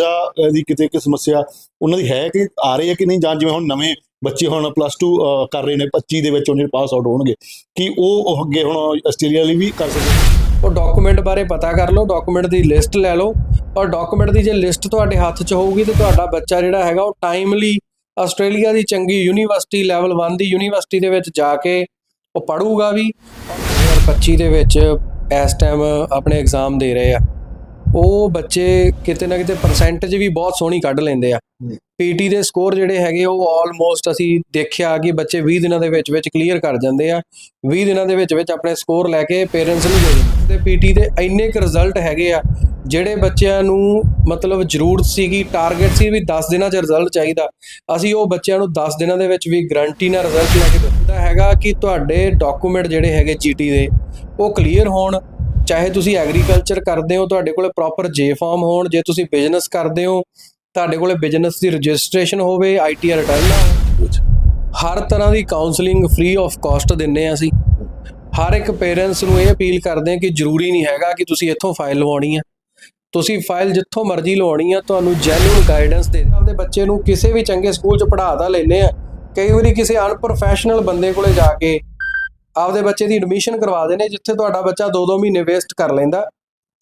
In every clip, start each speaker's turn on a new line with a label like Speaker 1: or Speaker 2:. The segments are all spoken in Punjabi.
Speaker 1: ਵੀਜ਼ਾ ਦੀ ਕਿਤੇ ਕੋਈ ਸਮੱਸਿਆ ਉਹਨਾਂ ਦੀ ਹੈ ਕਿ ਆ ਰਹੇ ਆ ਕਿ ਨਹੀਂ ਜਾਂ ਜਿਵੇਂ ਹੁਣ ਨਵੇਂ ਬੱਚੇ ਹੁਣ ਪਲੱਸ 2 ਕਰ ਰਹੇ ਨੇ 25 ਦੇ ਵਿੱਚ ਉਹਨਾਂ ਪਾਸ ਆਊਟ ਹੋਣਗੇ, ਕਿ ਉਹ ਅੱਗੇ ਹੁਣ ਆਸਟ੍ਰੇਲੀਆ ਲਈ ਵੀ ਕਰ ਸਕਦੇ
Speaker 2: ਉਹ ਡਾਕੂਮੈਂਟ ਬਾਰੇ ਪਤਾ ਕਰ ਲਓ ਡਾਕੂਮੈਂਟ ਦੀ ਲਿਸਟ ਲੈ ਲਓ, ਔਰ ਡਾਕੂਮੈਂਟ ਦੀ ਜੇ ਲਿਸਟ ਤੁਹਾਡੇ ਹੱਥ 'ਚ ਹੋਊਗੀ ਤੇ ਤੁਹਾਡਾ ਬੱਚਾ ਜਿਹੜਾ ਹੈਗਾ ਉਹ ਟਾਈਮਲੀ ਆਸਟ੍ਰੇਲੀਆ ਦੀ ਚੰਗੀ ਯੂਨੀਵਰਸਿਟੀ ਲੈਵਲ 1 ਦੀ ਯੂਨੀਵਰਸਿਟੀ ਦੇ ਵਿੱਚ ਜਾ ਕੇ ਉਹ ਪੜੂਗਾ ਵੀ 2025 ਦੇ ਵਿੱਚ ਇਸ ਟਾਈਮ ਆਪਣੇ ਐਗਜ਼ਾਮ ਦੇ ਰਹੇ ਆ। ਉਹ ਬੱਚੇ ਕਿਤੇ ਨਾ ਕਿਤੇ ਪਰਸੈਂਟੇਜ ਵੀ ਬਹੁਤ ਸੋਹਣੀ ਕੱਢ ਲੈਂਦੇ ਆ। ਪੀਟੀ ਦੇ ਸਕੋਰ ਜਿਹੜੇ ਹੈਗੇ ਉਹ ਆਲਮੋਸਟ ਅਸੀਂ ਦੇਖਿਆ ਕਿ ਬੱਚੇ 20 ਦਿਨਾਂ ਦੇ ਵਿੱਚ ਵਿੱਚ ਕਲੀਅਰ ਕਰ ਜਾਂਦੇ ਆ। 20 ਦਿਨਾਂ ਦੇ ਵਿੱਚ ਵਿੱਚ ਆਪਣੇ ਸਕੋਰ ਲੈ ਕੇ ਪੇਰੈਂਟਸ ਨੂੰ ਦੇ ਦਿੰਦੇ ਤੇ ਪੀਟੀ ਦੇ ਇੰਨੇ ਕੁ ਰਿਜ਼ਲਟ ਹੈਗੇ ਆ ਜਿਹੜੇ ਬੱਚਿਆਂ ਨੂੰ ਮਤਲਬ ਜ਼ਰੂਰਤ ਸੀਗੀ ਟਾਰਗੇਟ ਸੀ ਵੀ 10 ਦਿਨਾਂ 'ਚ ਰਿਜ਼ਲਟ ਚਾਹੀਦਾ। ਅਸੀਂ ਉਹ ਬੱਚਿਆਂ ਨੂੰ 10 ਦਿਨਾਂ ਦੇ ਵਿੱਚ ਵੀ ਗਰੰਟੀ ਨਾਲ ਰਿਜ਼ਲਟ ਲੈ ਕੇ ਦਿੱਤਾ ਹੈਗਾ ਕਿ ਤੁਹਾਡੇ ਡਾਕੂਮੈਂਟ ਜਿਹੜੇ ਹੈਗੇ ਜੀਟੀ ਦੇ ਉਹ ਕਲੀਅਰ ਹੋਣ। ਚਾਹੇ ਤੁਸੀਂ ਐਗਰੀਕਲਚਰ ਕਰਦੇ ਹੋ, ਤੁਹਾਡੇ ਕੋਲੇ ਪ੍ਰੋਪਰ ਜੇ ਫਾਰਮ ਹੋਣ, ਜੇ ਤੁਸੀਂ ਬਿਜ਼ਨਸ ਕਰਦੇ ਹੋ, ਤੁਹਾਡੇ ਕੋਲੇ ਬਿਜ਼ਨਸ ਦੀ ਰਜਿਸਟ੍ਰੇਸ਼ਨ ਹੋਵੇ ਆਈਟੀ ਰਿਟਰਨ ਹਰ ਤਰ੍ਹਾਂ ਦੀ ਕਾਉਂਸਲਿੰਗ ਫ੍ਰੀ ਆਫ ਕਾਸਟ ਦਿੰਨੇ ਆ ਅਸੀਂ। ਹਰ ਇੱਕ ਪੇਰੈਂਟਸ ਨੂੰ ਇਹ ਅਪੀਲ ਕਰਦੇ ਆ ਕਿ ਜ਼ਰੂਰੀ ਨਹੀਂ ਹੈਗਾ ਕਿ ਤੁਸੀਂ ਇੱਥੋਂ ਫਾਈਲ ਲਵਾਉਣੀ ਆ। ਤੁਸੀਂ ਫਾਈਲ ਜਿੱਥੋਂ ਮਰਜ਼ੀ ਲਵਾਉਣੀ ਆ, ਤੁਹਾਨੂੰ ਜੈਨੂਇਨ ਗਾਈਡੈਂਸ ਦੇ ਆਪਦੇ ਬੱਚੇ ਨੂੰ ਕਿਸੇ ਵੀ ਚੰਗੇ ਸਕੂਲ 'ਚ ਪੜ੍ਹਾ ਤਾਂ ਲੈਨੇ ਆ। ਕਈ ਵਾਰੀ ਕਿਸੇ ਅਨਪ੍ਰੋਫੈਸ਼ਨਲ ਬੰਦੇ ਕੋਲੇ ਜਾ ਕੇ ਆਪਦੇ ਬੱਚੇ ਦੀ ਐਡਮਿਸ਼ਨ ਕਰਵਾ ਦੇਣੇ, ਜਿੱਥੇ ਤੁਹਾਡਾ ਬੱਚਾ 2-2 ਮਹੀਨੇ ਵੇਸਟ ਕਰ ਲੈਂਦਾ।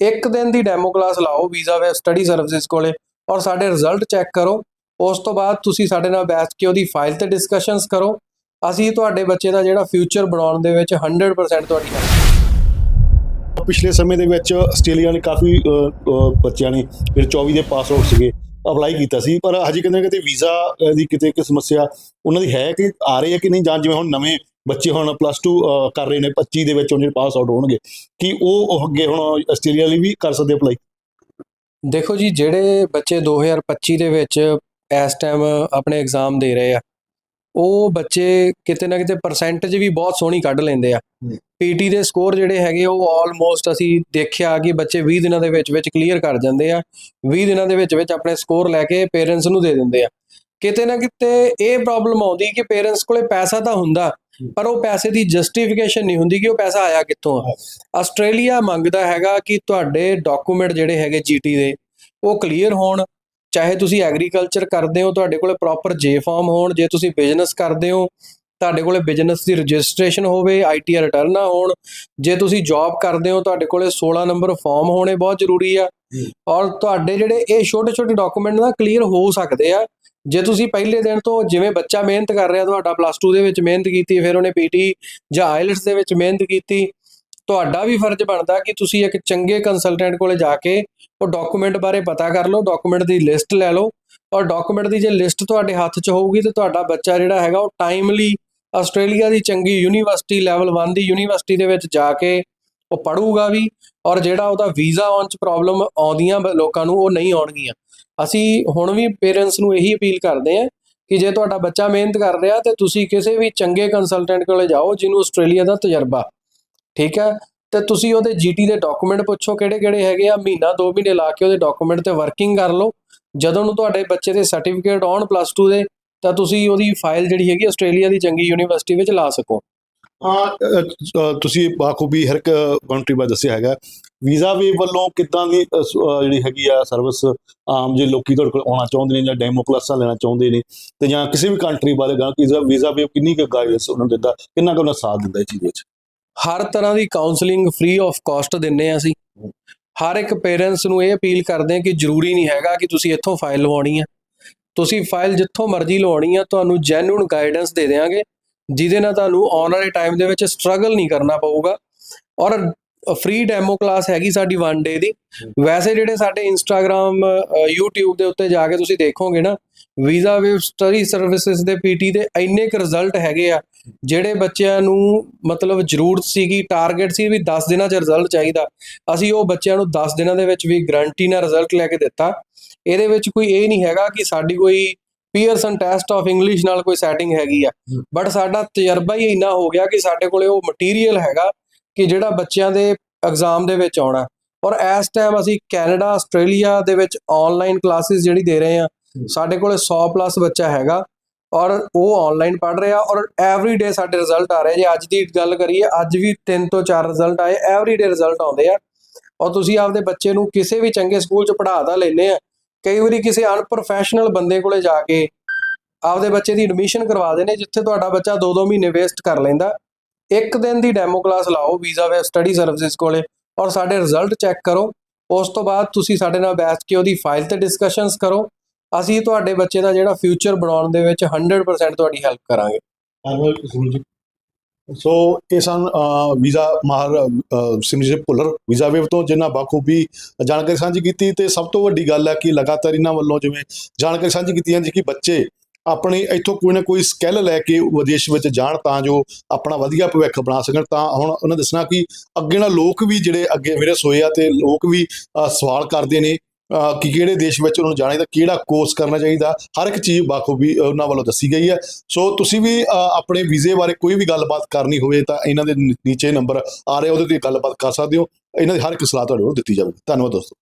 Speaker 2: ਇੱਕ ਦਿਨ ਦੀ ਡੈਮੋ ਕਲਾਸ ਲਾਓ ਵੀਜ਼ਾ ਵੇ ਸਟੱਡੀ ਸਰਵਿਸਿਜ਼ ਕੋਲੇ, ਔਰ ਸਾਡੇ ਰਿਜ਼ਲਟ ਚੈੱਕ ਕਰੋ। ਉਸ ਤੋਂ ਬਾਅਦ ਤੁਸੀਂ ਸਾਡੇ ਨਾਲ ਬੈਠ ਕੇ ਉਹਦੀ ਫਾਈਲ ਤੇ ਡਿਸਕਸ਼ਨਸ ਕਰੋ। ਅਸੀਂ ਤੁਹਾਡੇ ਬੱਚੇ ਦਾ ਜਿਹੜਾ ਫਿਊਚਰ ਬਣਾਉਣ ਦੇ ਵਿੱਚ 100% ਤੁਹਾਡੀ help
Speaker 1: ਪਿਛਲੇ ਸਮੇਂ ਦੇ ਵਿੱਚ ਆਸਟ੍ਰੇਲੀਆ ਨੇ ਕਾਫੀ ਬੱਚਿਆਂ ਨੇ ਜਿਹੜੇ 24 ਦੇ ਪਾਸ ਆਊਟ ਸੀਗੇ ਅਪਲਾਈ ਕੀਤਾ ਸੀ। ਪਰ ਹਜੇ ਕਿਤੇ ਨਾ ਕਿਤੇ ਵੀਜ਼ਾ ਦੀ ਕਿਤੇ ਕੋਈ ਸਮੱਸਿਆ ਉਹਨਾਂ ਦੀ ਹੈ ਕਿ ਆ ਰਹੀ ਹੈ ਕਿ ਨਹੀਂ ਜਾਂ ਜਿਵੇਂ ਹੁਣ ਨਵੇਂ ਬੱਚੇ ਹੁਣ ਪਲੱਸ 2 ਕਰ ਰਹੇ ਨੇ 25 ਦੇ ਵਿੱਚ ਉਹਨਾਂ ਪਾਸ ਆਊਟ ਹੋਣਗੇ। ਕਿ ਉਹ ਅੱਗੇ ਹੁਣ ਆਸਟ੍ਰੇਲੀਆ ਲਈ ਵੀ ਕਰ ਸਕਦੇ ਅਪਲਾਈ
Speaker 2: ਦੇਖੋ ਜੀ ਜਿਹੜੇ ਬੱਚੇ 2025 ਦੇ ਵਿੱਚ ਇਸ ਟਾਈਮ ਆਪਣੇ ਐਗਜ਼ਾਮ ਦੇ ਰਹੇ ਆ ਉਹ ਬੱਚੇ ਕਿਤੇ ਨਾ ਕਿਤੇ ਪਰਸੈਂਟੇਜ ਵੀ ਬਹੁਤ ਸੋਹਣੀ ਕੱਢ ਲੈਂਦੇ ਆ। ਪੀਟੀ ਦੇ ਸਕੋਰ ਜਿਹੜੇ ਹੈਗੇ ਉਹ ਆਲਮੋਸਟ ਅਸੀਂ ਦੇਖਿਆ ਕਿ ਬੱਚੇ 20 ਦਿਨਾਂ ਦੇ ਵਿੱਚ ਵਿੱਚ ਕਲੀਅਰ ਕਰ ਜਾਂਦੇ ਆ। 20 ਦਿਨਾਂ ਦੇ ਵਿੱਚ ਵਿੱਚ ਆਪਣੇ ਸਕੋਰ ਲੈ ਕੇ ਪੇਰੈਂਟਸ ਨੂੰ ਦੇ ਦਿੰਦੇ ਆ। ਕਿਤੇ ਨਾ ਕਿਤੇ ਇਹ ਪ੍ਰੋਬਲਮ ਆਉਂਦੀ ਕਿ ਪੇਰੈਂਟਸ ਕੋਲੇ ਪੈਸਾ ਤਾਂ ਹੁੰਦਾ ਪਰ ਉਹ ਪੈਸੇ ਦੀ ਜਸਟੀਫਿਕੇਸ਼ਨ ਨਹੀਂ ਹੁੰਦੀ ਕਿ ਉਹ ਪੈਸਾ ਆਇਆ ਕਿੱਥੋਂ ਆ। ਆਸਟ੍ਰੇਲੀਆ ਮੰਗਦਾ ਹੈਗਾ ਕਿ ਤੁਹਾਡੇ ਡਾਕੂਮੈਂਟ ਜਿਹੜੇ ਹੈਗੇ ਜੀਟੀ ਦੇ ਉਹ ਕਲੀਅਰ ਹੋਣ। ਚਾਹੇ ਤੁਸੀਂ ਐਗਰੀਕਲਚਰ ਕਰਦੇ ਹੋ ਤੁਹਾਡੇ ਕੋਲੇ ਪ੍ਰੋਪਰ ਜੇ ਫਾਰਮ ਹੋਣ। ਜੇ ਤੁਸੀਂ ਬਿਜ਼ਨਸ ਕਰਦੇ ਹੋ ਤੁਹਾਡੇ ਕੋਲੇ ਬਿਜ਼ਨਸ ਦੀ ਰਜਿਸਟ੍ਰੇਸ਼ਨ ਹੋਵੇ ਆਈਟੀ ਰਿਟਰਨ ਹੋਣ। ਜੇ ਤੁਸੀਂ ਜੌਬ ਕਰਦੇ ਹੋ ਤੁਹਾਡੇ ਕੋਲੇ 16 ਨੰਬਰ ਫਾਰਮ ਹੋਣੇ ਬਹੁਤ ਜ਼ਰੂਰੀ ਆ। ਔਰ ਤੁਹਾਡੇ ਜਿਹੜੇ ਇਹ ਛੋਟੇ ਛੋਟੇ ਡਾਕੂਮੈਂਟ ਨਾ ਕਲੀਅਰ ਹੋ ਸਕਦੇ ਆ। ਜੇ ਤੁਸੀਂ ਪਹਿਲੇ ਦਿਨ ਤੋਂ ਜਿਵੇਂ ਬੱਚਾ ਮਿਹਨਤ ਕਰ ਰਿਹਾ ਤੁਹਾਡਾ ਪਲੱਸ 2 ਦੇ ਵਿੱਚ ਮਿਹਨਤ ਕੀਤੀ, ਫਿਰ ਉਹਨੇ ਪੀਟੀ ਜਾਂ ਆਇਲਟਸ ਦੇ ਵਿੱਚ ਮਿਹਨਤ ਕੀਤੀ, ਤੁਹਾਡਾ ਵੀ ਫਰਜ਼ ਬਣਦਾ ਕਿ ਤੁਸੀਂ ਇੱਕ ਚੰਗੇ ਕੰਸਲਟੈਂਟ ਕੋਲੇ ਜਾ ਕੇ ਉਹ ਡਾਕੂਮੈਂਟ ਬਾਰੇ ਪਤਾ ਕਰ ਲਓ ਡਾਕੂਮੈਂਟ ਦੀ ਲਿਸਟ ਲੈ ਲਓ ਔਰ ਡਾਕੂਮੈਂਟ ਦੀ ਜੇ ਲਿਸਟ ਤੁਹਾਡੇ ਹੱਥ 'ਚ ਹੋਊਗੀ ਤੇ ਤੁਹਾਡਾ ਬੱਚਾ ਜਿਹੜਾ ਹੈਗਾ ਉਹ ਟਾਈਮਲੀ ਆਸਟ੍ਰੇਲੀਆ ਦੀ ਚੰਗੀ ਯੂਨੀਵਰਸਿਟੀ ਲੈਵਲ 1 ਦੀ ਯੂਨੀਵਰਸਿਟੀ ਦੇ ਵਿੱਚ ਜਾ ਕੇ ਉਹ ਪੜੂਗਾ ਵੀ ਔਰ ਜਿਹੜਾ ਉਹਦਾ ਵੀਜ਼ਾ ਆਉਣ 'ਚ ਪ੍ਰੋਬਲਮ ਆਉਂਦੀਆਂ ਬ- ਲੋਕਾਂ ਨੂੰ, ਉਹ ਨਹੀਂ ਆਉਣਗੀਆਂ। ਅਸੀਂ ਹੁਣ ਵੀ ਪੇਰੈਂਟਸ ਨੂੰ ਇਹੀ ਅਪੀਲ ਕਰਦੇ ਹਾਂ ਕਿ ਜੇ ਤੁਹਾਡਾ ਬੱਚਾ ਮਿਹਨਤ ਕਰ ਰਿਹਾ ਤੇ ਤੁਸੀਂ ਕਿਸੇ ਵੀ ਚੰਗੇ ਕੰਸਲਟੈਂਟ ਕੋਲੇ ਜਾਓ ਜਿਹਨੂੰ ਆਸਟ੍ਰੇਲੀਆ ਦਾ ਤਜਰਬਾ। ਠੀਕ ਹੈ? ਤੇ ਤੁਸੀਂ ਉਹਦੇ ਜੀਟੀ ਦੇ ਡਾਕੂਮੈਂਟ ਪੁੱਛੋ ਕਿਹੜੇ ਕਿਹੜੇ ਹੈਗੇ ਆ, ਮਹੀਨਾ 2 ਮਹੀਨੇ ਲਾ ਕੇ ਉਹਦੇ ਡਾਕੂਮੈਂਟ ਤੇ ਵਰਕਿੰਗ ਕਰ ਲਓ। ਜਦੋਂ ਨੂੰ ਤੁਹਾਡੇ ਬੱਚੇ ਦੇ ਸਰਟੀਫਿਕੇਟ ਆਉਣ ਪਲੱਸ 2 ਦੇ, ਤਾਂ ਤੁਸੀਂ ਉਹਦੀ ਫਾਈਲ ਜਿਹੜੀ ਹੈਗੀ ਆਸਟ੍ਰੇਲੀਆ ਦੀ ਚੰਗੀ ਯੂਨੀਵਰਸਿਟੀ ਵਿੱਚ ਲਾ ਸਕੋ।
Speaker 1: ਤੁਸੀਂ ਬਾਖੂਬੀ ਹਰ ਇੱਕ ਕੰਟਰੀ ਬਾਰੇ ਦੱਸਿਆ ਹੈਗਾ। ਵੀਜ਼ਾ ਵੇ ਵੱਲੋਂ ਕਿੱਦਾਂ ਦੀ ਜਿਹੜੀ ਹੈਗੀ ਆ ਸਰਵਿਸ ਆਮ ਜੇ ਲੋਕੀ ਤੁਹਾਡੇ ਕੋਲ ਆਉਣਾ ਚਾਹੁੰਦੇ ਨੇ ਜਾਂ ਡੈਮੋ ਕਲਾਸਾਂ ਲੈਣਾ ਚਾਹੁੰਦੇ ਨੇ, ਤੇ ਜਾਂ ਕਿਸੇ ਵੀ ਕੰਟਰੀ ਬਾਰੇ ਗਾ ਕਿ ਵੀਜ਼ਾ ਵੇ ਕਿੰਨੀ ਕੁ ਗਾਈਡੈਂਸ ਉਹਨਾਂ ਨੂੰ ਦਿੰਦਾ, ਕਿੰਨਾ ਕੁ ਉਹਨਾਂ ਸਾਥ ਦਿੰਦਾ ਇਹ ਚੀਜ਼ ਵਿੱਚ?
Speaker 2: ਹਰ ਤਰ੍ਹਾਂ ਦੀ ਕਾਉਂਸਲਿੰਗ ਫ੍ਰੀ ਆਫ ਕਾਸਟ ਦਿੰਨੇ ਆ ਅਸੀਂ। ਹਰ ਇੱਕ ਪੇਰੈਂਟਸ ਨੂੰ ਇਹ ਅਪੀਲ ਕਰਦੇ ਆ ਕਿ ਜ਼ਰੂਰੀ ਨਹੀਂ ਹੈਗਾ ਕਿ ਤੁਸੀਂ ਇੱਥੋਂ ਫਾਈਲ ਲਵਾਉਣੀ ਆ। ਤੁਸੀਂ ਫਾਈਲ ਜਿੱਥੋਂ ਮਰਜ਼ੀ ਲਵਾਉਣੀ ਆ, ਤੁਹਾਨੂੰ ਜੈਨੂਨ ਗਾਈਡੈਂਸ ਦੇ ਦੇਵਾਂਗੇ ਜਿਹਦੇ ਨਾਲ ਤੁਹਾਨੂੰ ਆਉਣ ਵਾਲੇ ਟਾਈਮ ਦੇ ਵਿੱਚ ਸਟਰਗਲ ਨਹੀਂ ਕਰਨਾ ਪਊਗਾ। ਔਰ ਫ੍ਰੀ ਡੈਮੋ ਕਲਾਸ ਹੈਗੀ ਸਾਡੀ 1 ਡੇ ਦੀ। ਵੈਸੇ ਜਿਹੜੇ ਸਾਡੇ ਇੰਸਟਾਗ੍ਰam YouTube ਦੇ ਉੱਤੇ ਜਾ ਕੇ ਤੁਸੀਂ ਦੇਖੋਗੇ ਨਾ ਵੀਜ਼ਾ ਵੇਵ ਸਟੱਡੀ ਸਰਵਿਸਿਜ਼ ਦੇ ਪੀਟੀ ਦੇ ਇੰਨੇ ਕੁ ਰਿਜ਼ਲਟ ਹੈਗੇ ਆ, ਜਿਹੜੇ ਬੱਚਿਆਂ ਨੂੰ ਮਤਲਬ ਜ਼ਰੂਰਤ ਸੀਗੀ ਟਾਰਗੇਟ ਸੀ ਵੀ 10 ਦਿਨਾਂ 'ਚ ਰਿਜ਼ਲਟ ਚਾਹੀਦਾ। ਅਸੀਂ ਉਹ ਬੱਚਿਆਂ ਨੂੰ 10 ਦਿਨਾਂ ਦੇ ਵਿੱਚ ਵੀ ਗਰੰਟੀ ਨਾਲ ਰਿਜ਼ਲਟ ਲੈ ਕੇ ਦਿੱਤਾ। ਇਹਦੇ ਵਿੱਚ ਕੋਈ ਇਹ ਨਹੀਂ ਹੈਗਾ ਕਿ ਸਾਡੀ ਕੋਈ ਪੀਅਰਸਨ ਟੈਸਟ ਆਫ ਇੰਗਲਿਸ਼ ਨਾਲ ਕੋਈ ਸੈਟਿੰਗ ਹੈਗੀ ਆ। ਬਟ ਸਾਡਾ ਤਜਰਬਾ ਹੀ ਇੰਨਾ ਹੋ ਗਿਆ ਕਿ ਸਾਡੇ ਕੋਲੇ ਉਹ ਮਟੀਰੀਅਲ ਹੈਗਾ ਕਿ ਜਿਹੜਾ ਬੱਚਿਆਂ ਦੇ ਐਗਜ਼ਾਮ ਦੇ ਵਿੱਚ ਆਉਣਾ। ਔਰ ਇਸ ਟਾਈਮ ਅਸੀਂ ਕੈਨੇਡਾ ਆਸਟ੍ਰੇਲੀਆ ਦੇ ਵਿੱਚ ਆਨਲਾਈਨ ਕਲਾਸਿਸ ਜਿਹੜੀ ਦੇ ਰਹੇ ਆ ਸਾਡੇ ਕੋਲੇ 100 ਪਲੱਸ ਬੱਚਾ ਹੈਗਾ। ਔਰ ਉਹ ਆਨਲਾਈਨ ਪੜ ਰਿਹਾ ਔਰ ਐਵਰੀ ਡੇ ਸਾਡੇ ਰਿਜ਼ਲਟ ਆ ਰਹੇ। ਜੇ ਅੱਜ ਦੀ ਗੱਲ ਕਰੀਏ ਅੱਜ ਵੀ 3 ਤੋਂ 4 ਰਿਜ਼ਲਟ ਆਏ। ਐਵਰੀ ਡੇ ਰਿਜ਼ਲਟ ਆਉਂਦੇ ਆ। ਔਰ ਤੁਸੀਂ ਆਪਦੇ ਬੱਚੇ ਨੂੰ ਕਿਸੇ ਵੀ ਚੰਗੇ ਸਕੂਲ 'ਚ ਪੜ੍ਹਾ ਤਾਂ ਲੈਨੇ ਆ। ਕਈ ਵਾਰੀ ਕਿਸੇ ਅਨਪ੍ਰੋਫੈਸ਼ਨਲ ਬੰਦੇ ਕੋਲੇ ਜਾ ਕੇ ਆਪਦੇ ਬੱਚੇ ਦੀ ਐਡਮਿਸ਼ਨ ਕਰਵਾ ਦੇਣੇ ਜਿੱਥੇ ਤੁਹਾਡਾ ਬੱਚਾ 2-2 ਮਹੀਨੇ ਵੇਸਟ ਕਰ ਲੈਂਦਾ। ਇੱਕ ਦਿਨ ਦੀ ਡੈਮੋ ਕਲਾਸ ਲਾਓ ਵੀਜ਼ਾ ਵੇ ਸਟੱਡੀ ਸਰਵਿਸਿਜ਼ ਕੋਲੇ, ਔਰ ਸਾਡੇ ਰਿਜ਼ਲਟ ਚੈੱਕ ਕਰੋ। ਉਸ ਤੋਂ ਬਾਅਦ ਤੁਸੀਂ ਸਾਡੇ ਨਾਲ ਬੈਠ ਕੇ ਉਹਦੀ ਫਾਈਲ ਤੇ ਡਿਸਕਸ਼ਨਸ ਕਰੋ। ਅਸੀਂ ਤੁਹਾਡੇ ਬੱਚੇ ਦਾ ਜਿਹੜਾ ਫਿਊਚਰ ਬਣਾਉਣ ਦੇ ਵਿੱਚ 100% ਤੁਹਾਡੀ ਹੈਲਪ ਕਰਾਂਗੇ।
Speaker 1: ਧੰਨਵਾਦ ਕਸੂਰ ਜੀ। ਸੋ ਇਹ ਸਨ ਵੀਜ਼ਾ ਮਾਹਰ ਸਿਮਰਜੀਤ ਭੁੱਲਰ। ਵੀਜ਼ਾ ਵੇਵ ਤੋਂ ਜਿਨ੍ਹਾਂ ਬਾਖੂਬੀ ਜਾਣਕਾਰੀ ਸਾਂਝੀ ਕੀਤੀ ਤੇ ਸਭ ਤੋਂ ਵੱਡੀ ਗੱਲ ਹੈ ਕਿ ਲਗਾਤਾਰ ਇਹਨਾਂ ਵੱਲੋਂ ਜਿਵੇਂ ਜਾਣਕਾਰੀ ਸਾਂਝੀ ਕੀਤੀ ਜਾਂਦੀ ਕਿ ਬੱਚੇ ਆਪਣੇ ਇੱਥੋਂ ਕੋਈ ਨਾ ਕੋਈ ਸਕਿੱਲ ਲੈ ਕੇ ਵਿਦੇਸ਼ ਵਿੱਚ ਜਾਣ ਤਾਂ ਜੋ ਆਪਣਾ ਵਧੀਆ ਭਵਿੱਖ ਬਣਾ ਸਕਣ। ਤਾਂ ਹੁਣ ਉਹਨਾਂ ਦੱਸਣਾ ਕਿ ਅੱਗੇ ਨਾਲ ਲੋਕ ਵੀ ਜਿਹੜੇ ਅੱਗੇ ਵਿਰਸ ਹੋਏ ਆ ਤੇ ਲੋਕ ਵੀ ਸਵਾਲ ਕਰਦੇ ਨੇ ਕਿ ਕਿਹੜੇ ਦੇਸ਼ ਵਿੱਚ ਉਹਨਾਂ ਨੂੰ ਜਾਣਾ ਚਾਹੀਦਾ ਕਿਹੜਾ ਕੋਰਸ ਕਰਨਾ ਚਾਹੀਦਾ, ਹਰ ਇੱਕ ਚੀਜ਼ ਬਾਖੂਬੀ ਉਹਨਾਂ ਵੱਲੋਂ ਦੱਸੀ ਗਈ ਹੈ। ਸੋ ਤੁਸੀਂ ਵੀ ਆਪਣੇ ਵੀਜ਼ੇ ਬਾਰੇ ਕੋਈ ਵੀ ਗੱਲਬਾਤ ਕਰਨੀ ਹੋਵੇ ਤਾਂ ਇਹਨਾਂ ਦੇ ਨੀਚੇ ਨੰਬਰ ਆ ਰਹੇ, ਉਹਦੇ ਤੇ ਗੱਲਬਾਤ ਕਰ ਸਕਦੇ ਹੋ। ਇਹਨਾਂ ਦੀ ਹਰ ਇੱਕ ਸਲਾਹ ਤੁਹਾਡੇ ਕੋਲ ਦਿੱਤੀ ਜਾਵੇਗੀ। ਧੰਨਵਾਦ ਦੋਸਤੋ।